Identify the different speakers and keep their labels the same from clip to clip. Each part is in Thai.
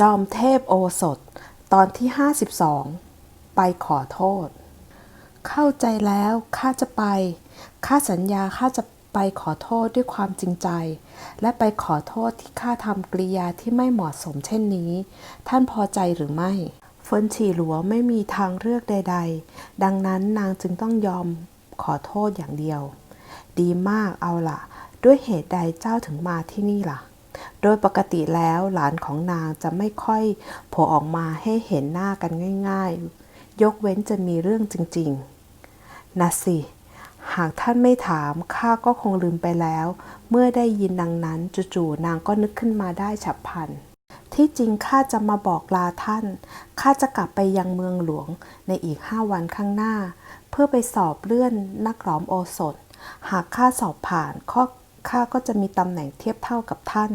Speaker 1: จอมเทพโอสถ ตอนที่ 52 ไปขอโทษ เข้าใจแล้วข้าจะไปข้าสัญญาข้าจะไปขอโทษด้วยความจริงใจ และไปขอโทษที่ข้าทำกริยาที่ไม่เหมาะสมเช่นนี้ ท่านพอใจหรือไม่เฟินฉีหลัวไม่มีทางเลือกใด ๆ ดังนั้นนางจึงต้องยอมขอโทษอย่างเดียว ดีมากเอาล่ะ ด้วยเหตุใดเจ้าถึงมาที่นี่ล่ะ โดยปกติแล้วหลานของนางจะไม่ค่อยโผล่ออกมาให้เห็นหน้ากันง่าย ๆ ยกเว้นจะมีเรื่องจริงๆนะสิ หากท่านไม่ถามข้าก็คงลืมไปแล้ว เมื่อได้ยินดังนั้นจู่ๆนางก็นึกขึ้นมาได้ฉับพลันที่จริงข้าจะมาบอกลาท่าน ข้าจะกลับไปยังเมืองหลวงในอีกห้าวันข้างหน้า เพื่อไปสอบเลื่อนนักร้อมโอสถ หากข้าสอบผ่านข้อข้าก็จะมีตำแหน่งเทียบเท่ากับท่าน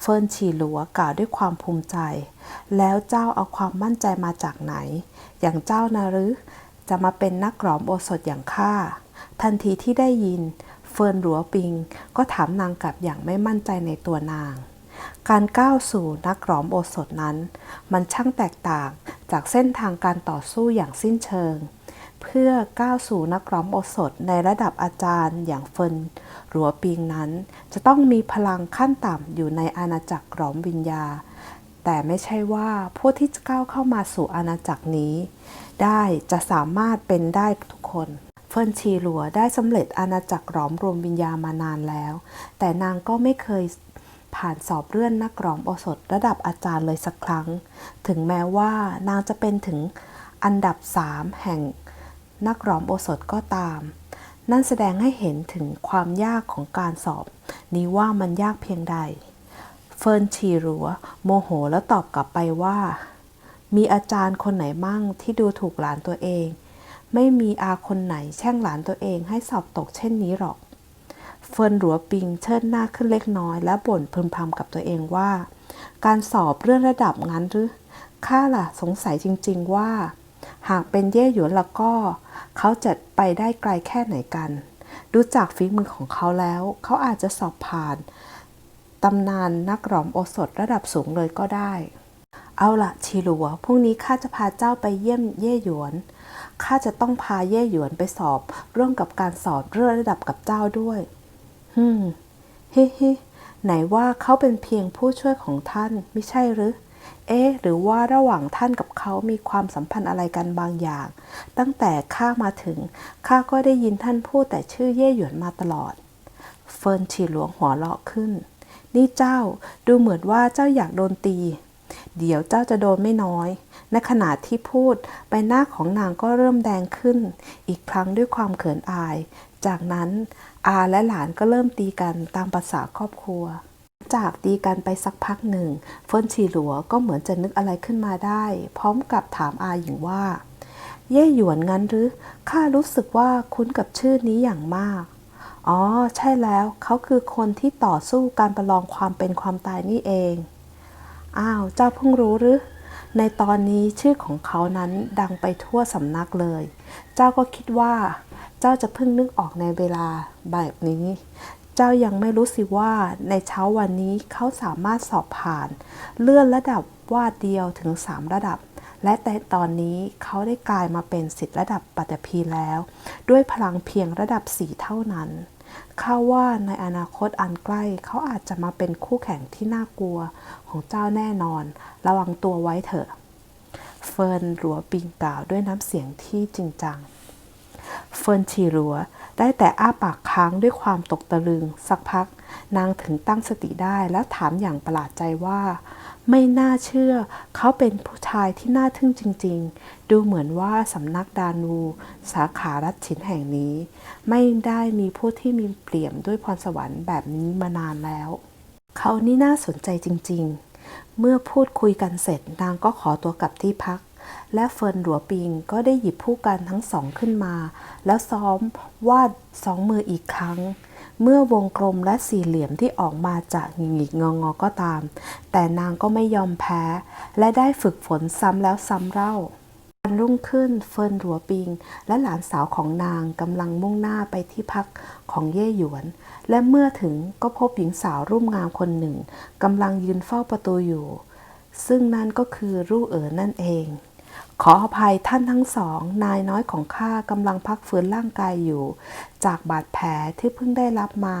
Speaker 1: เฟิร์นฉีหลัวกล่าวด้วยความภูมิใจ แล้วเจ้าเอาความมั่นใจมาจากไหน อย่างเจ้านะหรือจะมาเป็นนักร้อมโอสถอย่างข้า ทันทีที่ได้ยิน เฟิร์นหลัวปิง ก็ถามนางกลับอย่างไม่มั่นใจในตัวนาง การก้าวสู่นักร้อมโอสถนั้น มันช่างแตกต่างจากเส้นทางการต่อสู้อย่างสิ้นเชิง เพื่อก้าวสู่นักร้อมโอสถในระดับอาจารย์อย่างเฟินหลัวปิงนั้น จะต้องมีพลังขั้นต่ำอยู่ในอาณาจักรร้อมวิญญา แต่ไม่ใช่ว่าผู้ที่จะก้าวเข้ามาสู่อาณาจักรนี้ ได้จะสามารถเป็นได้ทุกคนเฟินชีหลัวได้สำเร็จอาณาจักรหลอมรวมวิญญามานานแล้ว แต่นางก็ไม่เคยผ่านสอบเลื่อนนักร้องโอสถระดับอาจารย์เลยสักครั้ง ถึงแม้ว่านางจะเป็นถึงอันดับสามแห่ง นักร้องโอสถก็ตาม นั่นแสดงให้เห็นถึงความยากของการสอบ นี้ว่ามันยากเพียงใด เฟิร์นชีรัว โมโหแล้วตอบกลับไปว่า มีอาจารย์คนไหนมั่งที่ดูถูกหลานตัวเอง ไม่มีอาคนไหนแช่งหลานตัวเองให้สอบตกเช่นนี้หรอก เฟิร์นหลัวปิงเชิดหน้าขึ้นเล็กน้อย และบ่นพึมพำกับตัวเองว่า การสอบเรื่องระดับงั้นหรือข้าล่ะสงสัยจริง ๆ ว่า หากเป็นเย่หยวนแล้วก็ เขาจะไปได้ไกลแค่ไหนกัน ดูจากฝีมือของเขาแล้ว เขาอาจจะสอบผ่านตำนานนักร้องโอสถระดับสูงเลยก็ได้ เอาละชีหลัวพรุ่งนี้ข้าจะพาเจ้าไปเยี่ยมเย่หยวนข้าจะต้องพาเย่หยวนไปสอบร่วมกับการสอบเรื่องระดับกับเจ้าด้วยฮึมเฮ้ไหนว่าเขาเป็นเพียงผู้ช่วยของท่านไม่ใช่หรือ เอ๊หรือว่าระหว่างท่านกับเขามีความสัมพันธ์อะไรกันบางอย่าง ตั้งแต่ข้ามาถึง ข้าก็ได้ยินท่านพูดแต่ชื่อเย่หยวนมาตลอด เฟิร์นฉีหลวงหัวเราะขึ้น นี่เจ้าดูเหมือนว่าเจ้าอยากโดนตี เดี๋ยวเจ้าจะโดนไม่น้อย ในขณะที่พูดใบหน้าของนางก็เริ่มแดงขึ้น อีกครั้งด้วยความเขินอาย จากนั้นอาและหลานก็เริ่มตีกันตามภาษาครอบครัว จากตีกันไปสักพักหนึ่ง เฟิร์นฉีหลัวก็เหมือนจะนึกอะไรขึ้นมาได้ พร้อมกับถามอาหญิงว่า เย่หยวนงั้นหรือข้ารู้สึกว่าคุ้นกับชื่อนี้อย่างมาก อ๋อ ใช่แล้วเขาคือคนที่ต่อสู้การประลองความเป็นความตายนี่เอง อ้าว เจ้าเพิ่งรู้หรือในตอนนี้ชื่อของเขานั้นดังไปทั่วสำนักเลย เจ้าก็คิดว่า เจ้าจะเพิ่งนึกออกในเวลาแบบนี้เจ้ายังไม่รู้สิว่าในเช้าวันนี้เขาสามารถสอบผ่าน เลื่อนระดับวาดเดียวถึง 3 ระดับ และแต่ตอนนี้เขาได้กลายมาเป็นสิทธิระดับปัตภีแล้ว ด้วยพลังเพียงระดับ 4 เท่านั้นข้าว่าในอนาคตอันใกล้เขาอาจจะมาเป็นคู่แข่งที่น่ากลัวของเจ้าแน่นอน ระวังตัวไว้เถอะ เฟิร์นหลัวปิงกล่าวด้วยน้ำเสียงที่จริงจัง เฟินฉีรัว ได้แต่อ้าปากค้างด้วยความตกตะลึง สักพัก นางถึงตั้งสติได้แล้วถามอย่างประหลาดใจว่า ไม่น่าเชื่อ เขาเป็นผู้ชายที่น่าทึ่งจริง ๆ ดูเหมือนว่าสำนักดานู สาขารัฐฉินแห่งนี้ ไม่ได้มีผู้ที่มีเปลี่ยมด้วยพรสวรรค์แบบนี้มานานแล้ว เขานี่น่าสนใจจริง ๆ เมื่อพูดคุยกันเสร็จนางก็ขอตัวกลับที่พัก และเฟิร์นหลัวปิงก็ได้หยิบผู้กันทั้งสองขึ้นมา แล้วซ้อมวาดสองมืออีกครั้ง เมื่อวงกลมและสี่เหลี่ยมที่ออกมาจากหงิกงองอก็ตาม แต่นางก็ไม่ยอมแพ้ และได้ฝึกฝนซ้ำแล้วซ้ำเล่าวันรุ่งขึ้นเฟิร์นหลัวปิง และหลานสาวของนางกำลังมุ่งหน้าไปที่พักของเย่หยวน และเมื่อถึงก็พบหญิงสาวรุ่มงามคนหนึ่งกำลังยืนเฝ้าประตูอยู่ ซึ่งนั่นก็คือรู่เอ๋อนั่นเอง ขออภัยท่านทั้งสอง นายน้อยของข้ากำลังพักฟื้นร่างกายอยู่ จากบาดแผลที่เพิ่งได้รับมา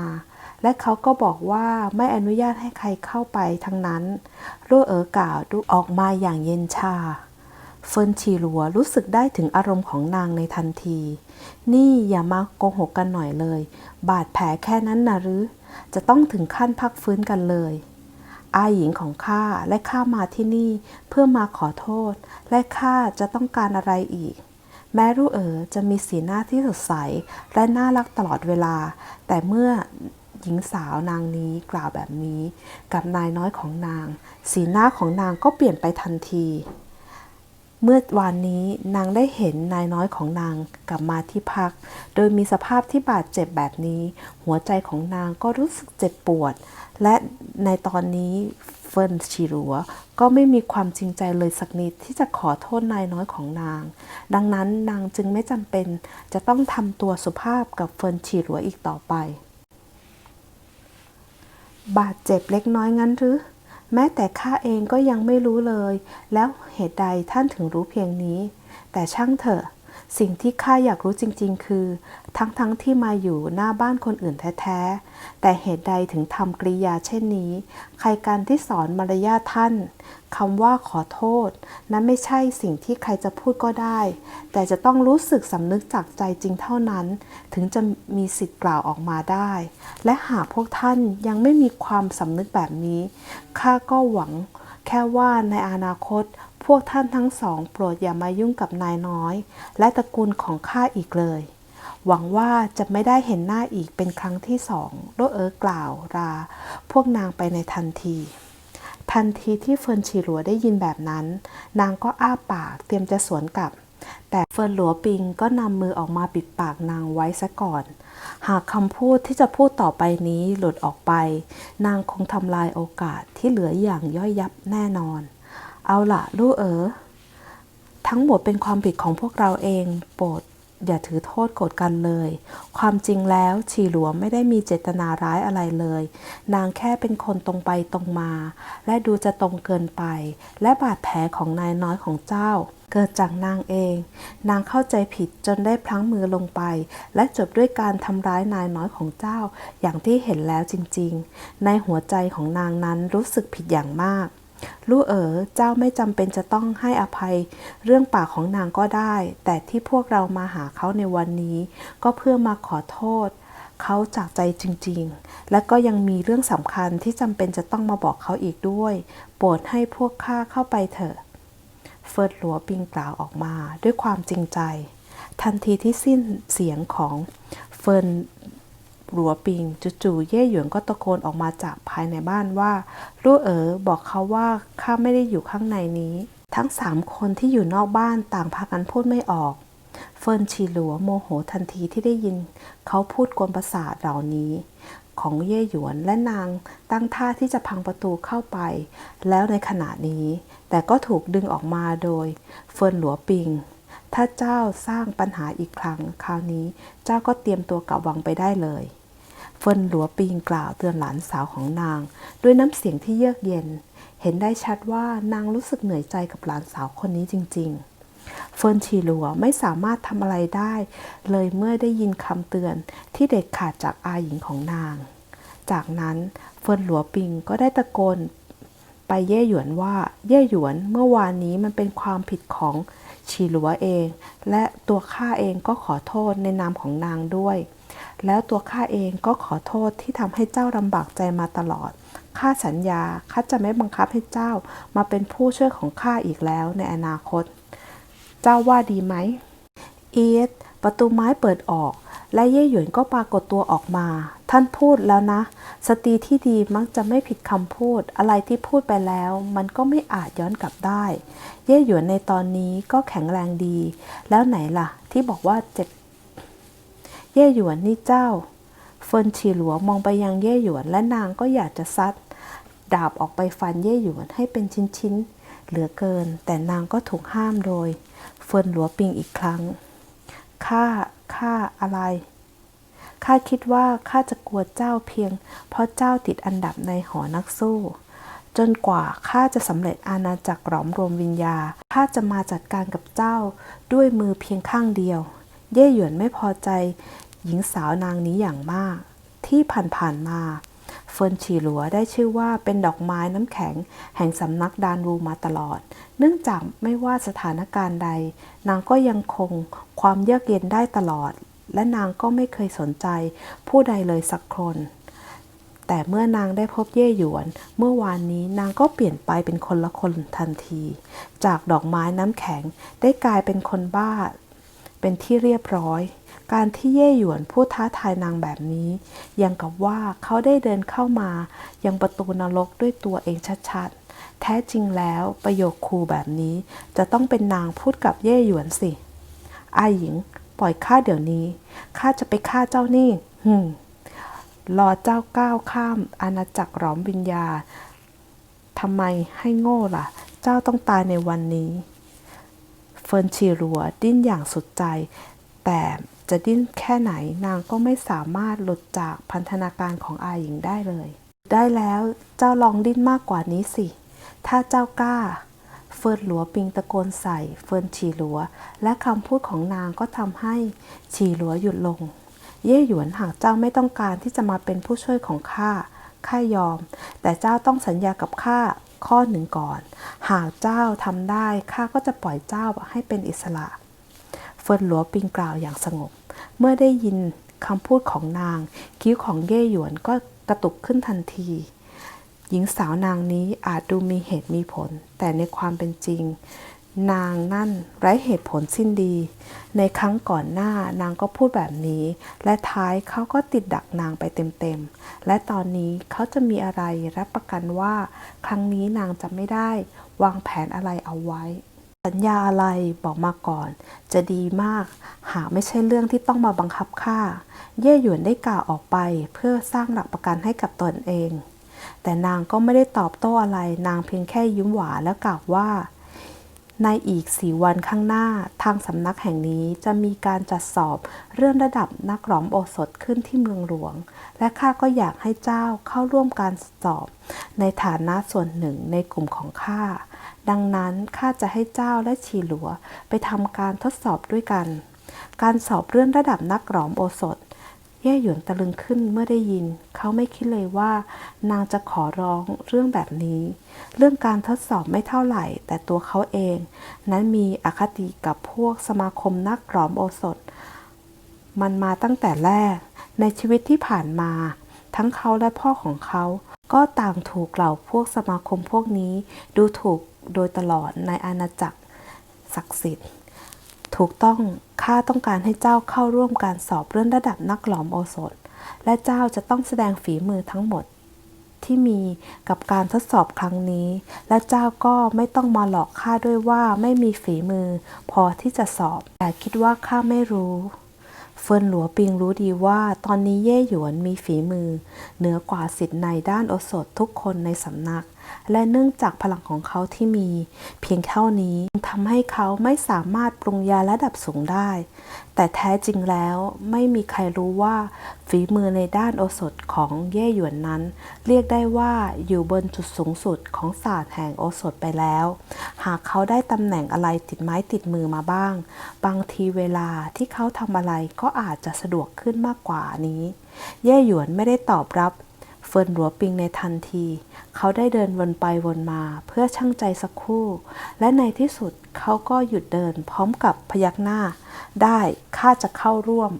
Speaker 1: และเขาก็บอกว่าไม่อนุญาตให้ใครเข้าไปทั้งนั้นรู่วเอ๋อกล่าวดูออกมาอย่างเย็นชา เฟินฉีหลัวรู้สึกได้ถึงอารมณ์ของนางในทันที นี่อย่ามาโกหกกันหน่อยเลย บาดแผลแค่นั้นนะหรือ จะต้องถึงขั้นพักฟื้นกันเลย อาหญิงของข้าและข้ามาที่นี่เพื่อมาขอโทษ และข้าจะต้องการอะไรอีก แม้รู้เอ๋อจะมีสีหน้าที่สดใสและน่ารักตลอดเวลา แต่เมื่อหญิงสาวนางนี้กล่าวแบบนี้ กับนายน้อยของนาง สีหน้าของนางก็เปลี่ยนไปทันที เมื่อวานนี้นางได้เห็นนายน้อยของนางกลับมาที่พัก โดยมีสภาพที่บาดเจ็บแบบนี้ หัวใจของนางก็รู้สึกเจ็บปวด และในตอนนี้เฟิร์นชีรัวก็ไม่มีความจริงใจเลยสักนิดที่จะขอโทษนายน้อยของนาง ดังนั้นนางจึงไม่จำเป็นจะต้องทำตัวสุภาพกับเฟิร์นชีรัวอีกต่อไป บาดเจ็บเล็กน้อยงั้นหรือ แม้แต่ข้าเองก็ยังไม่รู้เลย แล้วเหตุใดท่านถึงรู้เพียงนี้ แต่ช่างเถอะ สิ่งที่ข้าอยากรู้จริง ๆ คือ ทั้งๆทที่มาอยู่หน้าบ้านคนอื่นแท้ๆ แต่เหตุใดถึงทำกริยาเช่นนี้ ใครการที่สอนมารยาทท่านคำว่าขอโทษ นั้นไม่ใช่สิ่งที่ใครจะพูดก็ได้ แต่จะต้องรู้สึกสำนึกจากใจจริงเท่านั้น ถึงจะมีสิทธิ์กล่าวออกมาได้ และหากพวกท่านยังไม่มีความสำนึกแบบนี้ข้าก็หวังแค่ว่าในอนาคต วกท่านทั้งสองโปรดอย่ามายุ่งกับนายน้อย และตระกูลของข้าอีกเลย หวังว่าจะไม่ได้เห็นหน้าอีกเป็นครั้งที่สองโรเอ๋อกล่าวรา พวกนางไปในทันที ทันทีที่เฟิร์นฉีหลัวได้ยินแบบนั้น นางก็อ้าปากเตรียมจะสวนกลับ แต่เฟิร์นหลัวปิงก็นำมือออกมาปิดปากนางไว้ซะก่อน หากคำพูดที่จะพูดต่อไปนี้หลุดออกไป นางคงทำลายโอกาสที่เหลืออย่างย่อยยับแน่นอน เอาละลูกเอ๋อทั้งหมดเป็นความผิดของพวกเราเอง โปรดอย่าถือโทษโกรธกันเลย ความจริงแล้วฉีหลัวไม่ได้มีเจตนาร้ายอะไรเลย นางแค่เป็นคนตรงไปตรงมา และดูจะตรงเกินไป และบาดแผลของนายน้อยของเจ้า เกิดจากนางเอง นางเข้าใจผิดจนได้พลั้งมือลงไป และจบด้วยการทำร้ายนายน้อยของเจ้า อย่างที่เห็นแล้วจริงๆ ในหัวใจของนางนั้นรู้สึกผิดอย่างมาก ลูกเอ๋อเจ้าไม่จำเป็นจะต้องให้อภัย เรื่องปากของนางก็ได้ แต่ที่พวกเรามาหาเขาในวันนี้ ก็เพื่อมาขอโทษ เขาจากใจจริงๆ และก็ยังมีเรื่องสำคัญที่จำเป็นจะต้องมาบอกเขาอีกด้วย โปรดให้พวกข้าเข้าไปเถอะ เฟิร์ดหลัวปิงกล่าวออกมาด้วยความจริงใจ ทันทีที่สิ้นเสียงของเฟิร์น หลัวปิงจู่ๆเย่หยวนก็ตะโกนออกมาจากภายในบ้านว่าลู่เอ๋อบอกเขาว่าข้าไม่ได้อยู่ข้างในนี้ ทั้งสามคนที่อยู่นอกบ้านต่างพากันพูดไม่ออกเฟิร์นชีหลัวโมโหทันทีที่ได้ยิน เขาพูดกวนประสาทเหล่านี้ ของเย่หยวนและนางตั้งท่าที่จะพังประตูเข้าไป แล้วในขณะนี้ แต่ก็ถูกดึงออกมาโดย เฟิร์นหลัวปิง ถ้าเจ้าสร้างปัญหาอีกครั้ง คราวนี้เจ้าก็เตรียมตัวกลับวังไปได้เลย เฟิร์นหลัวปิงกล่าวเตือนหลานสาวของนาง ด้วยน้ำเสียงที่เยือกเย็น เห็นได้ชัดว่านางรู้สึกเหนื่อยใจกับหลานสาวคนนี้จริง ๆ เฟิร์นชีหลัวไม่สามารถทำอะไรได้ เลยเมื่อได้ยินคำเตือนที่เด็ดขาดจากอาหญิงของนาง จากนั้นเฟิร์นหลัวปิงก็ได้ตะโกนไปเย่หยวนว่าเย่หยวนเมื่อวานนี้มันเป็นความผิดของชีหลัวเอง และตัวข้าเองก็ขอโทษในนามของนางด้วย แล้วตัวข้าเองก็ขอโทษที่ทำให้เจ้าลำบากใจมาตลอด ข้าสัญญาข้าจะไม่บังคับให้เจ้ามาเป็นผู้ช่วยของข้าอีกแล้วในอนาคต เจ้าว่าดีไหม เอียดประตูไม้เปิดออก และเย่หยวนก็ปรากฏตัวออกมา ท่านพูดแล้วนะ สตรีที่ดีมักจะไม่ผิดคำพูด อะไรที่พูดไปแล้ว มันก็ไม่อาจย้อนกลับได้ เย่หยวนในตอนนี้ก็แข็งแรงดี แล้วไหนล่ะ ที่บอกว่าเจ็บ เย่หยวนนี่เจ้า เฟินฉีหลัวมองไปยังเย่หยวนและนางก็อยากจะซัด ดาบออกไปฟันเย่หยวนให้เป็นชิ้นๆ เหลือเกิน แต่นางก็ถูกห้ามโดย เฟินหลัวปิงอีกครั้ง ข้า ข้าอะไร ข้าคิดว่าข้าจะกลัวเจ้าเพียง เพราะเจ้าติดอันดับในหอนักสู้จนกว่าข้าจะสำเร็จอาณาจักรหลอมรวมวิญญาข้าจะมาจัดการกับเจ้าด้วยมือเพียงข้างเดียว เย่หยวนไม่พอใจ หญิงสาวนางนี้อย่างมาก ที่ผ่านๆมา เฟินฉีหลัวได้ชื่อว่าเป็นดอกไม้น้ำแข็ง แห่งสำนักดานรูมาตลอด เนื่องจากไม่ว่าสถานการณ์ใด นางก็ยังคงความเยือกเย็นได้ตลอด และนางก็ไม่เคยสนใจ ผู้ใดเลยสักคนแต่เมื่อนางได้พบเย่หยวน เมื่อวานนี้นางก็เปลี่ยนไปเป็นคนละคนทันที จากดอกไม้น้ำแข็งได้กลายเป็นคนบ้า เป็นที่เรียบร้อย การที่เย่หยวนพูดท้าทายนางแบบนี้ ยังกับว่าเขาได้เดินเข้ามา ยังประตูนรกด้วยตัวเองชัดๆ แท้จริงแล้วประโยคคูแบบนี้ จะต้องเป็นนางพูดกับเย่หยวนสิอาหญิง ปล่อยข้าเดี๋ยวนี้ข้าจะไปฆ่าเจ้านี่หืมรอเจ้าก้าวข้ามอาณาจักรหลอมวิญญาทำไมให้โง่ล่ะ เจ้าต้องตายในวันนี้ เฟิร์นชีรัวดิ้นอย่างสุดใจ แต่จะดิ้นแค่ไหนนางก็ไม่สามารถหลุดจากพันธนาการของอาหญิงได้เลย ได้แล้วเจ้าลองดิ้นมากกว่านี้สิ ถ้าเจ้ากล้า เฟิร์นหลัวปิงตะโกนใส่ เฟิร์นฉีหลัว และคำพูดของนางก็ทำให้ฉีหลัวหยุดลง เย่หยวนหากเจ้าไม่ต้องการที่จะมาเป็นผู้ช่วยของข้าข้ายอม แต่เจ้าต้องสัญญากับข้า ข้อหนึ่งก่อน หากเจ้าทำได้ข้าก็จะปล่อยเจ้าให้เป็นอิสระ เฟินหลัวปิงกล่าวอย่างสงบ เมื่อได้ยินคำพูดของนาง คิ้วของเย่หยวนก็กระตุกขึ้นทันที หญิงสาวนางนี้อาจดูมีเหตุมีผล แต่ในความเป็นจริง นางนั่นไร้เหตุผลสิ้นดี ในครั้งก่อนหน้านางก็พูดแบบนี้ และท้ายเขาก็ติดดักนางไปเต็มๆ และตอนนี้เขาจะมีอะไรรับประกันว่า ครั้งนี้นางจะไม่ได้ วางแผนอะไรเอาไว้ สัญญาอะไรบอกมาก่อน จะดีมาก หากไม่ใช่เรื่องที่ต้องมาบังคับข้าเย่หยวนได้กล่าวออกไปเพื่อสร้างหลักประกันให้กับตนเอง แต่นางก็ไม่ได้ตอบโต้อะไร นางเพียงแค่ยิ้มหวานแล้วกล่าวว่า ในอีกสี่วันข้างหน้า ทางสำนักแห่งนี้จะมีการจัดสอบเรื่องระดับนักหลอมโอสถขึ้นที่เมืองหลวง และข้าก็อยากให้เจ้าเข้าร่วมการสอบ ในฐานะส่วนหนึ่งในกลุ่มของข้า ดังนั้นข้าจะให้เจ้าและชีหลัวไปทำการทดสอบด้วยกัน การสอบเรื่องระดับนักหลอมโอสถ เย่หยวนตะลึงขึ้นเมื่อได้ยิน เขาไม่คิดเลยว่า นางจะขอร้องเรื่องแบบนี้ เรื่องการทดสอบไม่เท่าไหร่ แต่ตัวเขาเอง นั้นมีอคติกับพวกสมาคมนักหลอมโอสถ มันมาตั้งแต่แรก ในชีวิตที่ผ่านมา ทั้งเขาและพ่อของเขา ก็ต่างถูกเหล่าพวกสมาคมพวกนี้ ดูถูกโดยตลอดในอาณาจักรศักดิ์สิทธิ์ ถูกต้องข้าต้องการให้เจ้าเข้าร่วมการสอบเรื่องระดับนักหลอมโอสถ และเจ้าจะต้องแสดงฝีมือทั้งหมดที่มีกับการทดสอบครั้งนี้ และเจ้าก็ไม่ต้องมาหลอกข้าด้วยว่าไม่มีฝีมือ พอที่จะสอบ แต่คิดว่าข้าไม่รู้ เฟินหลัวปิงรู้ดีว่าตอนนี้เย่หยวนมีฝีมือ เหนือกว่าสิทธิ์ในด้านโอสถทุกคนในสำนัก และเนื่องจากพลังของเขาที่มี เพียงเท่านี้ทำให้เขาไม่สามารถปรุงยาระดับสูงได้ แต่แท้จริงแล้วไม่มีใครรู้ว่า ฝีมือในด้านโอสถของเย่หยวนนั้น เรียกได้ว่าอยู่บนจุดสูงสุดของศาสตร์แห่งโอสถไปแล้ว หากเขาได้ตำแหน่งอะไรติดไม้ติดมือมาบ้าง บางทีเวลาที่เขาทำอะไรก็อาจจะสะดวกขึ้นมากกว่านี้ เย่หยวนไม่ได้ตอบรับ เฟินหลัวปิงในทันที เขาได้เดินวนไปวนมาเพื่อชั่งใจสักครู่ และในที่สุดเขาก็หยุดเดินพร้อมกับพยักหน้า ได้ข้าจะเข้าร่วม